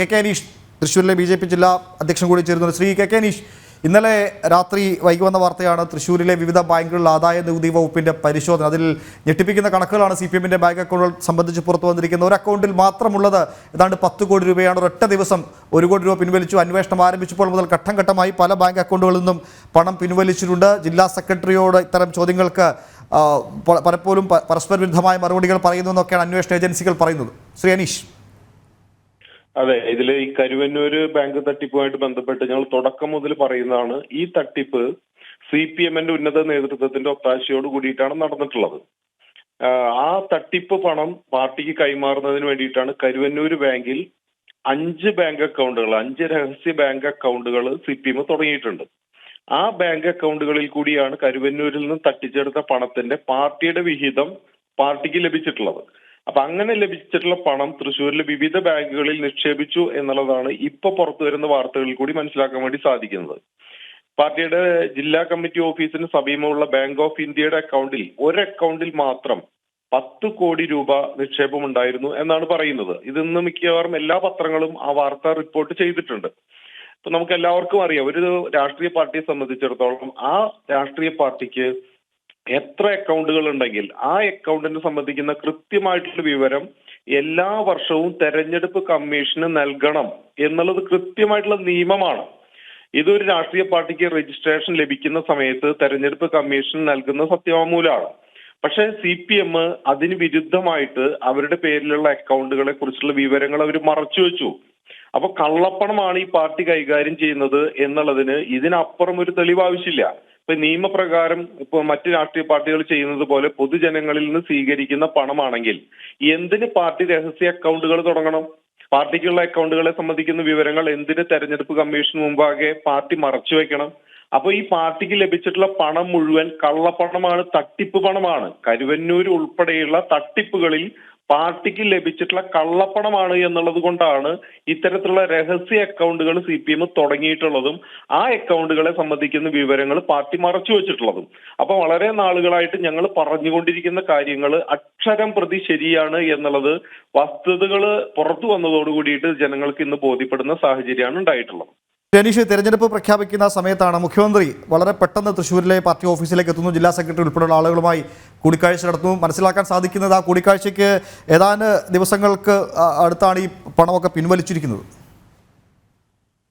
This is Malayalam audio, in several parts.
കെ കെ അനീഷ് തൃശ്ശൂരിലെ ബി ജെ പി ജില്ലാ അധ്യക്ഷൻ കൂടി ചേരുന്നു ശ്രീ കെ കെ അനീഷ് ഇന്നലെ രാത്രി വൈകി വന്ന വാർത്തയാണ് തൃശ്ശൂരിലെ വിവിധ ബാങ്കുകളിൽ ആദായ നികുതി വകുപ്പിന്റെ പരിശോധന. അതിൽ ഞെട്ടിപ്പിക്കുന്ന കണക്കുകളാണ് സി പി എമ്മിന്റെ ബാങ്ക് അക്കൗണ്ടുകൾ സംബന്ധിച്ച് പുറത്തു വന്നിരിക്കുന്നത്. ഒരു അക്കൗണ്ടിൽ മാത്രമുള്ളത് ഏതാണ്ട് പത്ത് കോടി രൂപയാണ്. ഒരൊറ്റ ദിവസം ഒരു കോടി രൂപ പിൻവലിച്ചു. അന്വേഷണം ആരംഭിച്ചപ്പോൾ മുതൽ ഘട്ടം ഘട്ടമായി പല ബാങ്ക് അക്കൗണ്ടുകളിൽ നിന്നും പണം പിൻവലിച്ചിട്ടുണ്ട്. ജില്ലാ സെക്രട്ടറിയോട് ഇത്തരം ചോദ്യങ്ങൾക്ക് പലപ്പോഴും പരസ്പര വിരുദ്ധമായ മറുപടികൾ പറയുന്നു എന്നൊക്കെയാണ് അന്വേഷണ ഏജൻസികൾ പറയുന്നത്. ശ്രീ അനീഷ്. അതെ ഇതിൽ ഈ കരുവന്നൂര് ബാങ്ക് തട്ടിപ്പുമായിട്ട് ബന്ധപ്പെട്ട് ഞങ്ങൾ തുടക്കം മുതൽ പറയുന്നതാണ് ഈ തട്ടിപ്പ് സി പി എമ്മിന്റെ ഉന്നത നേതൃത്വത്തിന്റെ ഒത്താശയോട് കൂടിയിട്ടാണ് നടന്നിട്ടുള്ളത്. ആ തട്ടിപ്പ് പണം പാർട്ടിക്ക് കൈമാറുന്നതിന് വേണ്ടിയിട്ടാണ് കരുവന്നൂര് ബാങ്കിൽ അഞ്ച് ബാങ്ക് അക്കൗണ്ടുകൾ അഞ്ച് രഹസ്യ ബാങ്ക് അക്കൗണ്ടുകൾ സി പി എം തുടങ്ങിയിട്ടുണ്ട്. ആ ബാങ്ക് അക്കൗണ്ടുകളിൽ കൂടിയാണ് കരുവന്നൂരിൽ നിന്ന് തട്ടിച്ചെടുത്ത പണത്തിന്റെ പാർട്ടിയുടെ വിഹിതം പാർട്ടിക്ക് ലഭിച്ചിട്ടുള്ളത്. അപ്പൊ അങ്ങനെ ലഭിച്ചിട്ടുള്ള പണം തൃശ്ശൂരിലെ വിവിധ ബാങ്കുകളിൽ നിക്ഷേപിച്ചു എന്നുള്ളതാണ് ഇപ്പൊ പുറത്തു വരുന്ന വാർത്തകളിൽ കൂടി മനസ്സിലാക്കാൻ വേണ്ടി സാധിക്കുന്നത്. പാർട്ടിയുടെ ജില്ലാ കമ്മിറ്റി ഓഫീസിന് സമീപമുള്ള ബാങ്ക് ഓഫ് ഇന്ത്യയുടെ അക്കൗണ്ടിൽ ഒരു അക്കൗണ്ടിൽ മാത്രം പത്ത് കോടി രൂപ നിക്ഷേപം ഉണ്ടായിരുന്നു എന്നാണ് പറയുന്നത്. ഇതിന്ന് മിക്കവാറും എല്ലാ പത്രങ്ങളും ആ വാർത്ത റിപ്പോർട്ട് ചെയ്തിട്ടുണ്ട്. ഇപ്പൊ നമുക്ക് എല്ലാവർക്കും അറിയാം ഒരു രാഷ്ട്രീയ പാർട്ടിയെ സംബന്ധിച്ചിടത്തോളം ആ രാഷ്ട്രീയ പാർട്ടിക്ക് എത്ര അക്കൗണ്ടുകൾ ഉണ്ടെങ്കിൽ ആ അക്കൗണ്ടിനെ സംബന്ധിക്കുന്ന കൃത്യമായിട്ടുള്ള വിവരം എല്ലാ വർഷവും തെരഞ്ഞെടുപ്പ് കമ്മീഷന് നൽകണം എന്നുള്ളത് കൃത്യമായിട്ടുള്ള നിയമമാണ്. ഇതൊരു രാഷ്ട്രീയ പാർട്ടിക്ക് രജിസ്ട്രേഷൻ ലഭിക്കുന്ന സമയത്ത് തെരഞ്ഞെടുപ്പ് കമ്മീഷൻ നൽകുന്ന സത്യവാങ്മൂലമാണ്. പക്ഷെ സി പി എം അതിന് വിരുദ്ധമായിട്ട് അവരുടെ പേരിലുള്ള അക്കൗണ്ടുകളെ കുറിച്ചുള്ള വിവരങ്ങൾ അവർ മറച്ചു വെച്ചു. അപ്പൊ കള്ളപ്പണമാണ് ഈ പാർട്ടി കൈകാര്യം ചെയ്യുന്നത് എന്നുള്ളതിന് ഇതിനപ്പുറം ഒരു തെളിവ് ആവശ്യമില്ല ഇപ്പൊ നിയമപ്രകാരം ഇപ്പൊ മറ്റ് രാഷ്ട്രീയ പാർട്ടികൾ ചെയ്യുന്നത് പോലെ പൊതുജനങ്ങളിൽ നിന്ന് സ്വീകരിക്കുന്ന പണമാണെങ്കിൽ എന്തിന് പാർട്ടി രഹസ്യ അക്കൗണ്ടുകൾ തുടങ്ങണം? പാർട്ടിക്കുള്ള അക്കൗണ്ടുകളെ സംബന്ധിക്കുന്ന വിവരങ്ങൾ എന്തിന് തെരഞ്ഞെടുപ്പ് കമ്മീഷൻ മുമ്പാകെ പാർട്ടി മറച്ചു വെക്കണം? അപ്പൊ ഈ പാർട്ടിക്ക് ലഭിച്ചിട്ടുള്ള പണം മുഴുവൻ കള്ളപ്പണമാണ് തട്ടിപ്പ് പണമാണ്. കരുവന്നൂർ ഉൾപ്പെടെയുള്ള തട്ടിപ്പുകളിൽ പാർട്ടിക്ക് ലഭിച്ചിട്ടുള്ള കള്ളപ്പണമാണ് എന്നുള്ളത് കൊണ്ടാണ് ഇത്തരത്തിലുള്ള രഹസ്യ അക്കൗണ്ടുകൾ സി പി എം തുടങ്ങിയിട്ടുള്ളതും ആ അക്കൗണ്ടുകളെ സംബന്ധിക്കുന്ന വിവരങ്ങൾ പാർട്ടി മറച്ചു വെച്ചിട്ടുള്ളതും. അപ്പൊ വളരെ നാളുകളായിട്ട് ഞങ്ങൾ പറഞ്ഞുകൊണ്ടിരിക്കുന്ന കാര്യങ്ങൾ അക്ഷരം പ്രതി ശരിയാണ് എന്നുള്ളത് വസ്തുതകൾ പുറത്തു വന്നതോടുകൂടിയിട്ട് ജനങ്ങൾക്ക് ഇന്ന് ബോധ്യപ്പെടുന്ന സാഹചര്യമാണ് ഉണ്ടായിട്ടുള്ളത്. രനീഷ് തെരഞ്ഞെടുപ്പ് പ്രഖ്യാപിക്കുന്ന സമയത്താണ് മുഖ്യമന്ത്രി വളരെ പെട്ടെന്ന് തൃശ്ശൂരിലെ പാർട്ടി ഓഫീസിലേക്ക് എത്തുന്നു. ജില്ലാ സെക്രട്ടറി ഉൾപ്പെടെയുള്ള ആളുകളുമായി കൂടിക്കാഴ്ച നടത്തുന്നു. മനസ്സിലാക്കാൻ സാധിക്കുന്നത് ആ കൂടിക്കാഴ്ചയ്ക്ക് ഏതാനും ദിവസങ്ങൾക്ക് അടുത്താണ് ഈ പണമൊക്കെ പിൻവലിച്ചിരിക്കുന്നത്.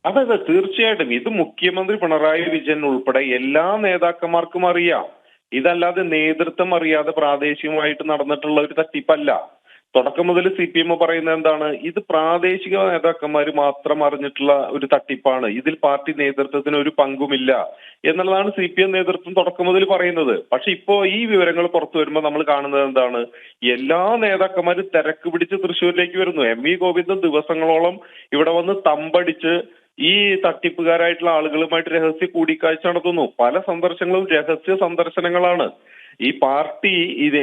അതെ അതെ തീർച്ചയായിട്ടും. ഇത് മുഖ്യമന്ത്രി പിണറായി വിജയൻ ഉൾപ്പെടെ എല്ലാ നേതാക്കന്മാർക്കും അറിയാം. ഇതല്ലാതെ നേതൃത്വം അറിയാതെ പ്രാദേശികമായിട്ട് നടന്നിട്ടുള്ള ഒരു തട്ടിപ്പല്ല. തുടക്കം മുതൽ സി പി എം പറയുന്നത് എന്താണ്? ഇത് പ്രാദേശിക നേതാക്കന്മാർ മാത്രം അറിഞ്ഞിട്ടുള്ള ഒരു തട്ടിപ്പാണ്. ഇതിൽ പാർട്ടി നേതൃത്വത്തിന് ഒരു പങ്കുമില്ല എന്നുള്ളതാണ് സി പി എം നേതൃത്വം തുടക്കം മുതൽ പറയുന്നത്. പക്ഷെ ഇപ്പോ ഈ വിവരങ്ങൾ പുറത്തു വരുമ്പോൾ നമ്മൾ കാണുന്നത് എന്താണ്? എല്ലാ നേതാക്കന്മാരും തിരക്ക് പിടിച്ച് തൃശ്ശൂരിലേക്ക് വരുന്നു. എം വി ഗോവിന്ദൻ ദിവസങ്ങളോളം ഇവിടെ വന്ന് തമ്പടിച്ച് ഈ തട്ടിപ്പുകാരായിട്ടുള്ള ആളുകളുമായിട്ട് രഹസ്യ കൂടിക്കാഴ്ച നടത്തുന്നു. പല സന്ദർശനങ്ങളും രഹസ്യ സന്ദർശനങ്ങളാണ്. ഈ പാർട്ടി ഇത്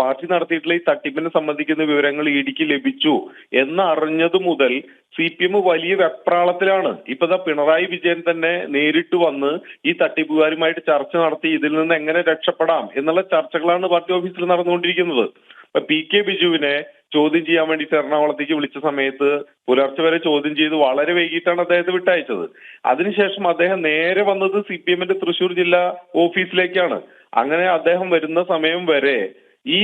പാർട്ടി നടത്തിയിട്ടുള്ള ഈ തട്ടിപ്പിനെ സംബന്ധിക്കുന്ന വിവരങ്ങൾ ഇടിക്ക് ലഭിച്ചു എന്നറിഞ്ഞത് മുതൽ സി പി എം വലിയ വെപ്രാളത്തിലാണ്. ഇപ്പൊ ഇതാ പിണറായി വിജയൻ തന്നെ നേരിട്ട് വന്ന് ഈ തട്ടിപ്പുകാരുമായിട്ട് ചർച്ച നടത്തി ഇതിൽ നിന്ന് എങ്ങനെ രക്ഷപ്പെടാം എന്നുള്ള ചർച്ചകളാണ് പാർട്ടി ഓഫീസിൽ നടന്നുകൊണ്ടിരിക്കുന്നത്. പി കെ ബിജുവിനെ ചോദ്യം ചെയ്യാൻ വേണ്ടിയിട്ട് എറണാകുളത്തേക്ക് വിളിച്ച സമയത്ത് പുലർച്ചെ വരെ ചോദ്യം ചെയ്ത് വളരെ വൈകിട്ടാണ് അദ്ദേഹത്തെ വിട്ടയച്ചത്. അതിനുശേഷം അദ്ദേഹം നേരെ വന്നത് സി പി എമ്മിന്റെ തൃശൂർ ജില്ലാ ഓഫീസിലേക്കാണ്. അങ്ങനെ അദ്ദേഹം വരുന്ന സമയം വരെ ഈ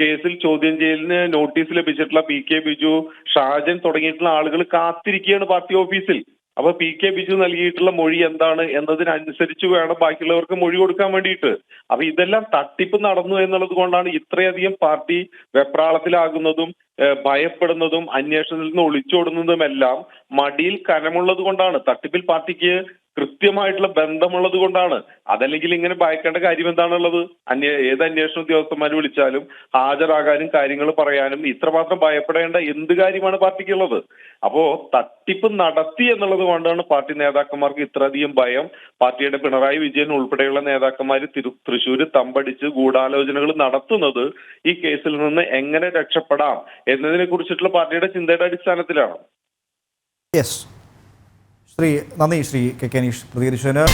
കേസിൽ ചോദ്യം ചെയ്യലിന് നോട്ടീസ് ലഭിച്ചിട്ടുള്ള പി കെ ബിജു ഷാജൻ തുടങ്ങിയിട്ടുള്ള ആളുകൾ കാത്തിരിക്കുകയാണ് പാർട്ടി ഓഫീസിൽ. അപ്പൊ പി കെ ബിജു നൽകിയിട്ടുള്ള മൊഴി എന്താണ് എന്നതിനനുസരിച്ച് വേണം ബാക്കിയുള്ളവർക്ക് മൊഴി കൊടുക്കാൻ വേണ്ടിയിട്ട്. അപ്പൊ ഇതെല്ലാം തട്ടിപ്പ് നടന്നു എന്നുള്ളത് കൊണ്ടാണ് ഇത്രയധികം പാർട്ടി വെപ്രാളത്തിലാകുന്നതും ഭയപ്പെടുന്നതും അന്വേഷണത്തിൽ നിന്ന് ഒളിച്ചോടുന്നതും എല്ലാം മടിയിൽ കനമുള്ളത് കൊണ്ടാണ് തട്ടിപ്പിൽ പാർട്ടിക്ക് കൃത്യമായിട്ടുള്ള ബന്ധമുള്ളത് കൊണ്ടാണ്. അതല്ലെങ്കിൽ ഇങ്ങനെ ഭയക്കേണ്ട കാര്യം എന്താണുള്ളത്? അന്യ ഏത് അന്വേഷണ ഉദ്യോഗസ്ഥന്മാർ വിളിച്ചാലും ഹാജരാകാനും കാര്യങ്ങൾ പറയാനും ഇത്രമാത്രം ഭയപ്പെടേണ്ട എന്ത് കാര്യമാണ് പാർട്ടിക്കുള്ളത്? അപ്പോ തട്ടിപ്പ് നടത്തി എന്നുള്ളത് കൊണ്ടാണ് പാർട്ടി നേതാക്കന്മാർക്ക് ഇത്രയധികം ഭയം. പാർട്ടിയുടെ പിണറായി വിജയൻ ഉൾപ്പെടെയുള്ള നേതാക്കന്മാർ തിരു തൃശ്ശൂര് തമ്പടിച്ച് ഗൂഢാലോചനകൾ നടത്തുന്നത് ഈ കേസിൽ നിന്ന് എങ്ങനെ രക്ഷപ്പെടാം എന്നതിനെ കുറിച്ചിട്ടുള്ള പാർട്ടിയുടെ ചിന്തയുടെ അടിസ്ഥാനത്തിലാണ്. യെസ് ശ്രീ നന്ദി ശ്രീ കെ കെ അനീഷ് പ്രതികരിച്ചതിന്.